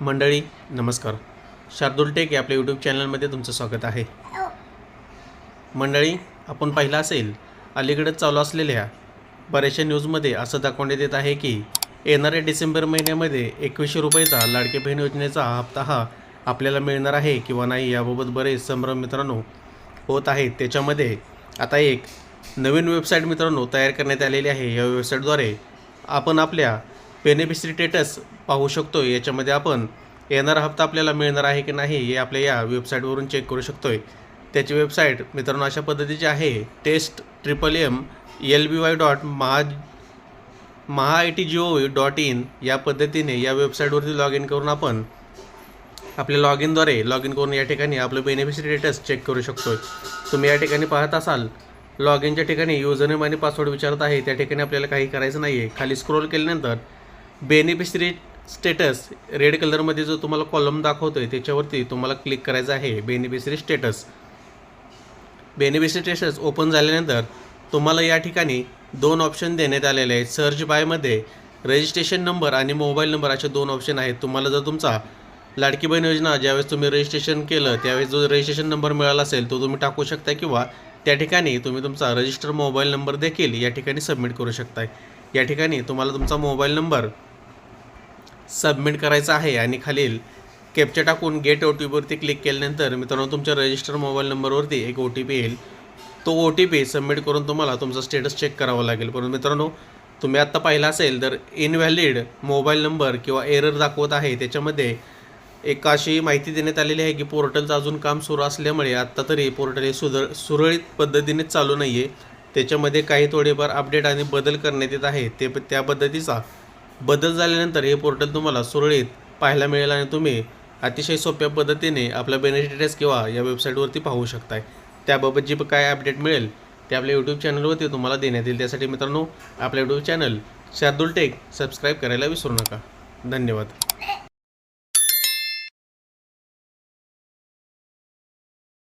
मंडळी नमस्कार. शार्दुल टेक या आपल्या यूट्यूब चॅनलमध्ये तुमचं स्वागत आहे. मंडळी आपण पाहिलं असेल अलीकडेच चालू असलेल्या बऱ्याचशा न्यूजमध्ये असं दाखवण्यात येत आहे की येणाऱ्या डिसेंबर महिन्यामध्ये एकवीसशे रुपयेचा लाडके बहीण योजनेचा हप्ता हा आपल्याला मिळणार आहे किंवा नाही याबाबत बरेच संभ्रम मित्रांनो होत आहेत. त्याच्यामध्ये आता एक नवीन वेबसाईट मित्रांनो तयार करण्यात आलेली आहे. या वेबसाईटद्वारे आपण आपल्या बेनिफिसिटेटस पाहू शकतो याच्यामध्ये आपण येणारा हप्ता आपल्याला मिळणार आहे की नाही हे आपल्या या वेबसाईटवरून चेक करू शकतो आहे त्याची वेबसाईट मित्रांनो अशा पद्धतीची आहे. Test triple M L B Y dot maha maha I T G O dot in या पद्धतीने या वेबसाईटवरती लॉग इन करून आपण आपल्या लॉग इनद्वारे लॉग इन करून या ठिकाणी आपलं बेनिफिशरी चेक करू शकतो तुम्ही या ठिकाणी पाहत असाल लॉग इनच्या ठिकाणी युजरनेम आणि पासवर्ड विचारत आहे. त्या ठिकाणी आपल्याला काही करायचं नाही आहे खाली स्क्रोल केल्यानंतर बेनिफिशरी स्टेटस रेड कलरमध्ये जो तुम्हाला कॉलम दाखवतो आहे त्याच्यावरती तुम्हाला क्लिक करायचं आहे beneficiary status beneficiary status open झाल्यानंतर तुम्हाला या ठिकाणी दोन ऑप्शन देण्यात आलेले आहेत. सर्च बायमध्ये रजिस्ट्रेशन नंबर आणि मोबाईल नंबर असे दोन ऑप्शन आहेत. तुम्हाला जर तुमचा लाडकी बहीण योजना ज्यावेळेस तुम्ही रजिस्ट्रेशन केलं त्यावेळेस जो रजिस्ट्रेशन नंबर मिळाला असेल तो तुम्ही टाकू शकता किंवा त्या ठिकाणी तुम्ही तुमचा रजिस्टर मोबाईल नंबर देखील या ठिकाणी सबमिट करू शकताय. या ठिकाणी तुम्हाला तुमचा मोबाईल नंबर सबमिट करायचा आहे आणि खालील कॅप्चा टाकून गेट ओ टी पीवरती क्लिक केल्यानंतर मित्रांनो तुमच्या रजिस्टर मोबाईल नंबरवरती एक ओ टी पी येईल. तो ओ टी पी सबमिट करून तुम्हाला तुमचा स्टेटस चेक करावा लागेल. परंतु मित्रांनो तुम्ही आत्ता पाहिला असेल तर इनव्हॅलिड मोबाईल नंबर किंवा एरर दाखवत आहे. त्याच्यामध्ये एक अशी माहिती देण्यात आलेली आहे की पोर्टलचं अजून काम सुरू असल्यामुळे आत्ता तरी पोर्टल हे सुधर सुरळीत पद्धतीने चालू नाही आहे त्याच्यामध्ये काही थोडेफार अपडेट आणि बदल करण्यात येत आहे. ते त्या पद्धतीचा बदल झाल्यानंतर हे पोर्टल तुम्हाला सुरळीत पाहायला मिळेल आणि तुम्ही अतिशय सोप्या पद्धतीने आपल्या बेनिफिटेस किंवा या वेबसाईटवरती पाहू शकताय. त्याबाबत जी काय अपडेट मिळेल ते आपल्या यूट्यूब चॅनलवरती तुम्हाला देण्यात येईल. त्यासाठी मित्रांनो आपल्या YouTube channel Shardul tech subscribe करायला विसरू नका. धन्यवाद.